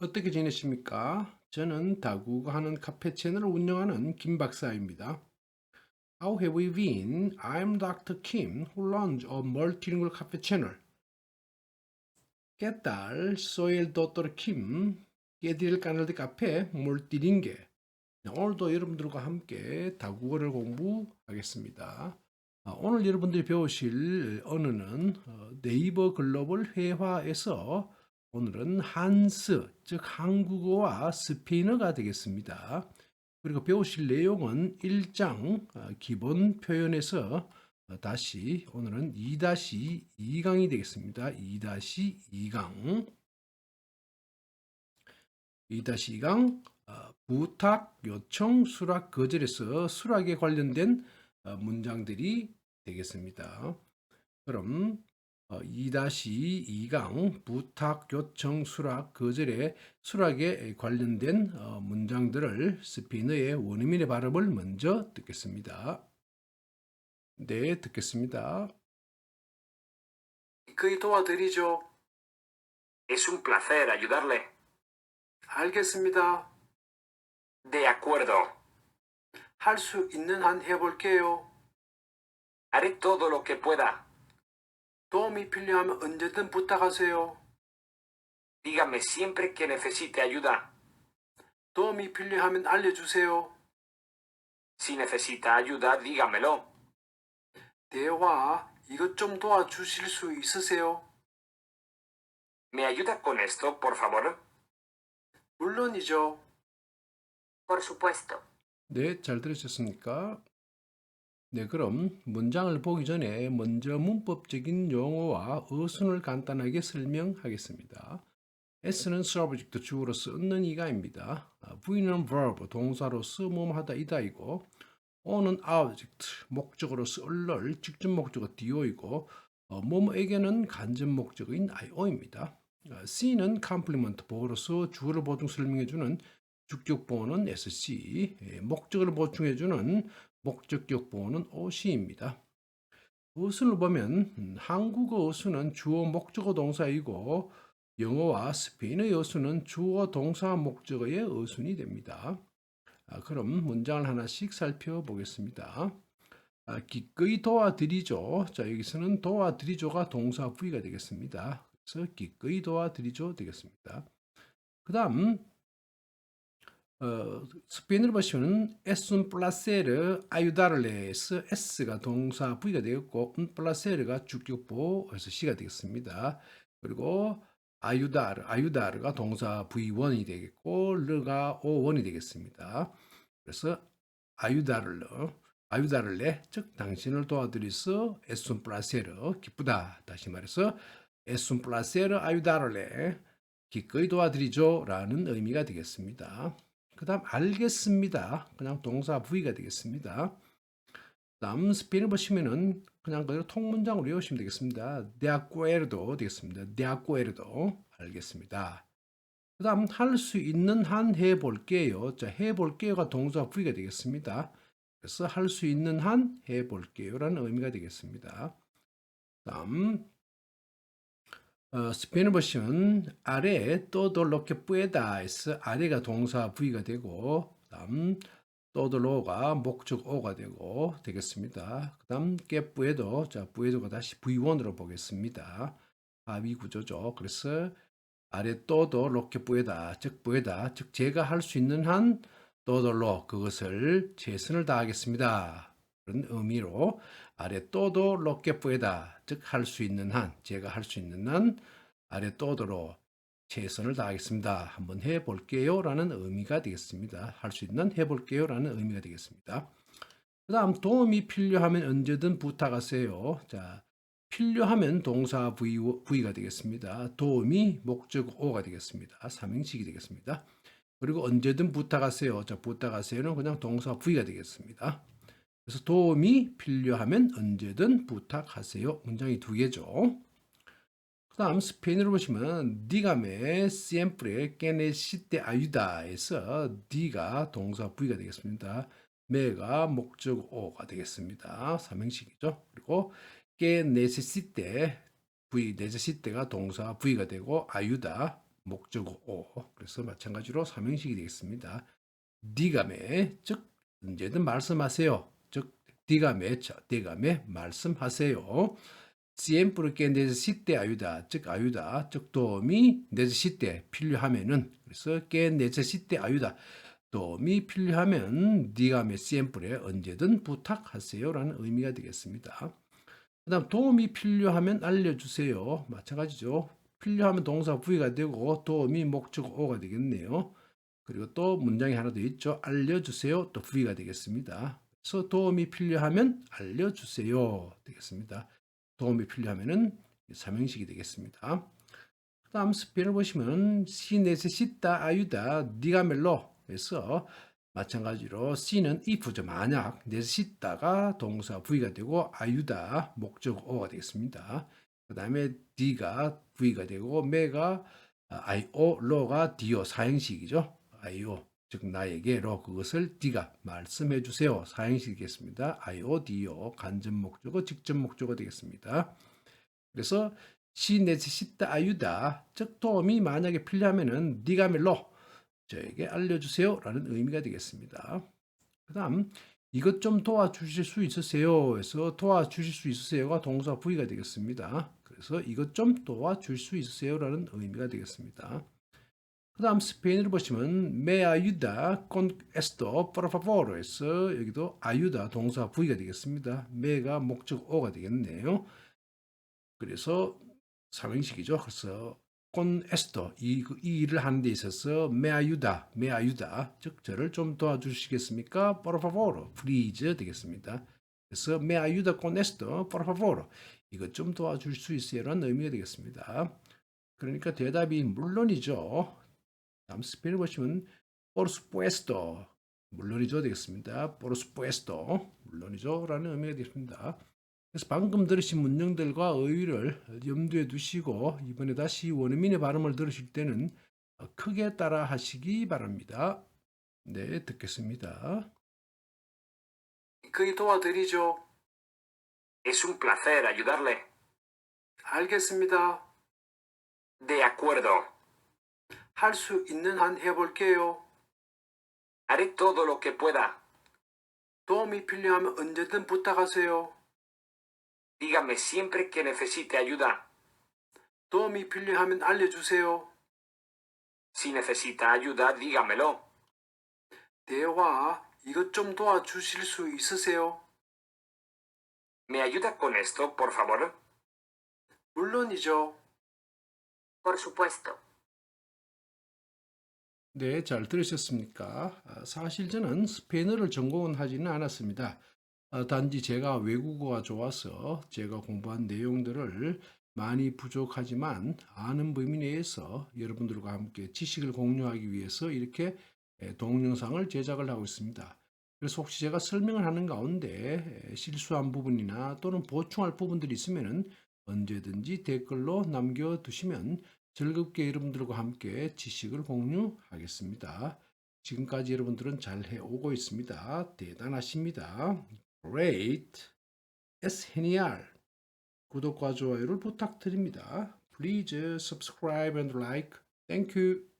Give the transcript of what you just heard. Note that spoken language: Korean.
어떻게 지내십니까? 저는 다국어 하는 카페 채널을 운영하는 김 박사입니다. How have you been? I'm Dr. Kim, who runs a multilingual cafe channel. ¿Qué tal? Soy el Dr. Kim, de café Multilingue. 네, 오늘도 여러분들과 함께 다국어를 공부하겠습니다. 아, 오늘 여러분들이 배우실 언어는 어, 네이버 글로벌 회화에서 오늘은 한스, 즉 한국어와 스페인어가 되겠습니다. 그리고 배우실 내용은 1장 어, 기본 표현에서 어, 다시 오늘은 2-2강이 되겠습니다. 2-2강 2-2강 어, 부탁, 요청, 수락, 거절에서 수락에 관련된 어, 문장들이 되겠습니다. 그럼 2-2강 부탁, 요청, 수락, 거절의 수락에 관련된 어, 문장들을 스페인어의 원어민의 발음을 먼저 듣겠습니다. 네, 듣겠습니다. 그 도와드리죠. Es un placer ayudarle. 알겠습니다. De acuerdo. 할 수 있는 한 해볼게요. Haré todo lo que pueda. 도움이 필요하면 언제든 부탁하세요. Dígame siempre que necesite ayuda. 도움이 필요하면 알려주세요. Si necesita ayuda, dígamelo. 대화, 이것 좀 도와주실 수 있으세요? ¿Me ayuda con esto, por favor? 물론이죠. Por supuesto. 네, 잘 들으셨습니까? 네, 그럼 문장을 보기 전에 먼저 문법적인 용어와 어순을 간단하게 설명하겠습니다. S는 subject 주어로서 얻는 이가입니다. 아, V는 verb 동사로서 뭐뭐하다 이다이고 O는 object 목적으로서 얼럴 직접 목적어 do이고 어, 뭐뭐에게는 간접 목적어인 io입니다. 아, C는 complement 보어로서 주어를 보충 설명해주는 주격 보어는 SC, 예, 목적을 보충해주는 목적격 보어는 OC입니다. 어순을 보면 음, 한국어 어순은 주어 목적어 동사이고 영어와 스페인어 어순은 주어 동사 목적어의 어순이 됩니다. 아, 그럼 문장을 하나씩 살펴보겠습니다. 아, 기꺼이 도와드리죠. 자 여기서는 도와드리죠가 동사 부위가 되겠습니다. 그래서 기꺼이 도와드리죠 되겠습니다. 그 다음 어, 스페인어로 보시면 es un placer ayudarles s가 동사 V가 되겠고 un placer가 주격보에서 C가 되겠습니다. 그리고 ayudar, ayudar가 동사 V1이 되겠고 르가 O1이 되겠습니다. 그래서 ayudarle, ayudarle 즉 당신을 도와드리서 es un placer 기쁘다. 다시 말해서 es un placer ayudarle 기꺼이 도와드리죠 라는 의미가 되겠습니다. 그 다음 알겠습니다. 그냥 동사 V가 되겠습니다. 다음 스페인을 보시면은 그냥 그대로 통문장으로 외우시면 되겠습니다. de acuerdo 되겠습니다. de acuerdo 알겠습니다. 그 다음 할 수 있는 한 해볼게요. 자 해볼게요가 동사 V가 되겠습니다. 그래서 할 수 있는 한 해볼게요라는 의미가 되겠습니다. 다음 어, 스페인을 보시면 아래 todo lo que pueda에서 아래가 동사 V가 되고 다음 todo로가 목적 O가 되고 되겠습니다. 그 다음 que puedo 자 puedo가 다시 V1으로 보겠습니다. 합의 구조죠. 그래서 아래 todo pueda 즉 pueda 즉 제가 할 수 있는 한 todo로 그것을 최선을 다하겠습니다. 그런 의미로 아래 lo que pueda 즉할 수 있는 한 제가 할 수 있는 한 아래 todo로 최선을 다하겠습니다. 한번 해볼게요 라는 의미가 되겠습니다. 할 수 있는 해볼게요 라는 의미가 되겠습니다. 그 다음 도움이 필요하면 언제든 부탁하세요. 자 필요하면 동사 V, V가 되겠습니다. 도움이 목적 O가 되겠습니다. 삼행식이 되겠습니다. 그리고 언제든 부탁하세요. 자 부탁하세요는 그냥 동사 V가 되겠습니다. 그래서 도움이 필요하면 언제든 부탁하세요. 문장이 두 개죠. 그 다음 스페인어로 보시면 siempre que necesite ayuda에서 dí가 동사 V가 되겠습니다. me가 목적 O가 되겠습니다. 삼행식이죠. 그리고 necesite V necesite가 동사 V가 되고 ayuda 목적 O. 그래서 마찬가지로 삼형식이 되겠습니다. 디가메 즉 언제든 말씀하세요. 저 디가메 말씀하세요. siempre necesite ayuda 즉 ayuda 즉 도움이 necesite 필요하면은 그래서 que necesite ayuda 도움이 필요하면 dígame siempre 언제든 부탁하세요라는 의미가 되겠습니다. 그다음 도움이 필요하면 알려주세요. 마찬가지죠. 필요하면 동사 V가 되고 도움이 목적 O가 되겠네요. 그리고 또 문장이 하나 더 있죠. 알려주세요. 또 V가 되겠습니다. 그래서 도움이 필요하면 알려주세요. 되겠습니다. 도움이 필요하면은 삼형식이 되겠습니다. 그 다음 스페인을 보시면 necesita ayuda, dígamelo 그래서 마찬가지로 C는 if죠. 만약 necesita가 동사 V가 되고 ayuda 목적 O가 되겠습니다. 그 다음에 D가 V가 되고 me가 IO, 로가 DO 사형식이죠. IO 즉 나에게 로 그것을 D가 말씀해 주세요. 사형식이겠습니다. IO, DO 간접 목적어, 직접 목적어 되겠습니다. 그래서 necesita ayuda 즉 도움이 만약에 필요하면은 dígamelo 저에게 알려주세요라는 의미가 되겠습니다. 그다음 이것 좀 도와주실 수 있으세요? 해서 도와주실 수 있으세요가 동사 V가 되겠습니다. 그래서 이것 좀 도와줄 수 있으세요라는 의미가 되겠습니다. 그 다음 스페인어를 보시면 me ayuda con esto por favor 해서 여기도 ayuda 동사 V가 되겠습니다. me가 목적 O가 되겠네요. 그래서 삼형식이죠. 그래서 con esto 이, 그- 이 일을 하는 데 있어서 me ayuda, me ayuda 즉 저를 좀 도와주시겠습니까? por favor, please 되겠습니다. 그래서 me ayuda con esto, por favor 이것 좀 도와줄 수 있어요라는 의미가 되겠습니다. 그러니까 대답이 물론이죠. 다음 스페인을 보시면 por supuesto 물론이죠 되겠습니다. por supuesto 물론이죠 라는 의미가 되겠습니다. 그래서 방금 들으신 문장들과 어휘를 염두에 두시고 이번에 다시 원어민의 발음을 들으실 때는 크게 따라 하시기 바랍니다. 네, 듣겠습니다. 그게 도와드리죠. Es un placer ayudarle. 알겠습니다. De acuerdo. 할 수 있는 한 해볼게요. Haré todo lo que pueda. 도움이 필요하면 언제든 부탁하세요. Dígame siempre que necesite ayuda. 도움이 필요하면 알려주세요. Si necesita ayuda, dígamelo. 대화, 이것 좀 도와주실 수 있으세요? ¿Me ayuda con esto, por favor? 물론이죠. Por supuesto. 네, 잘 들으셨습니까? 아, 사실 저는 스페인어를 전공은 하지는 않았습니다. 아, 단지 제가 외국어가 좋아서 제가 공부한 내용들을 많이 부족하지만 아는 범위 내에서 여러분들과 함께 지식을 공유하기 위해서 이렇게 에, 동영상을 제작을 하고 있습니다. 그래서 혹시 제가 설명을 하는 가운데 에, 실수한 부분이나 또는 보충할 부분들이 있으면은 언제든지 댓글로 남겨두시면 즐겁게 여러분들과 함께 지식을 공유하겠습니다. 지금까지 여러분들은 잘 해오고 있습니다. 대단하십니다. Great. Genial. 구독과 좋아요를 부탁드립니다. Please subscribe and like. Thank you.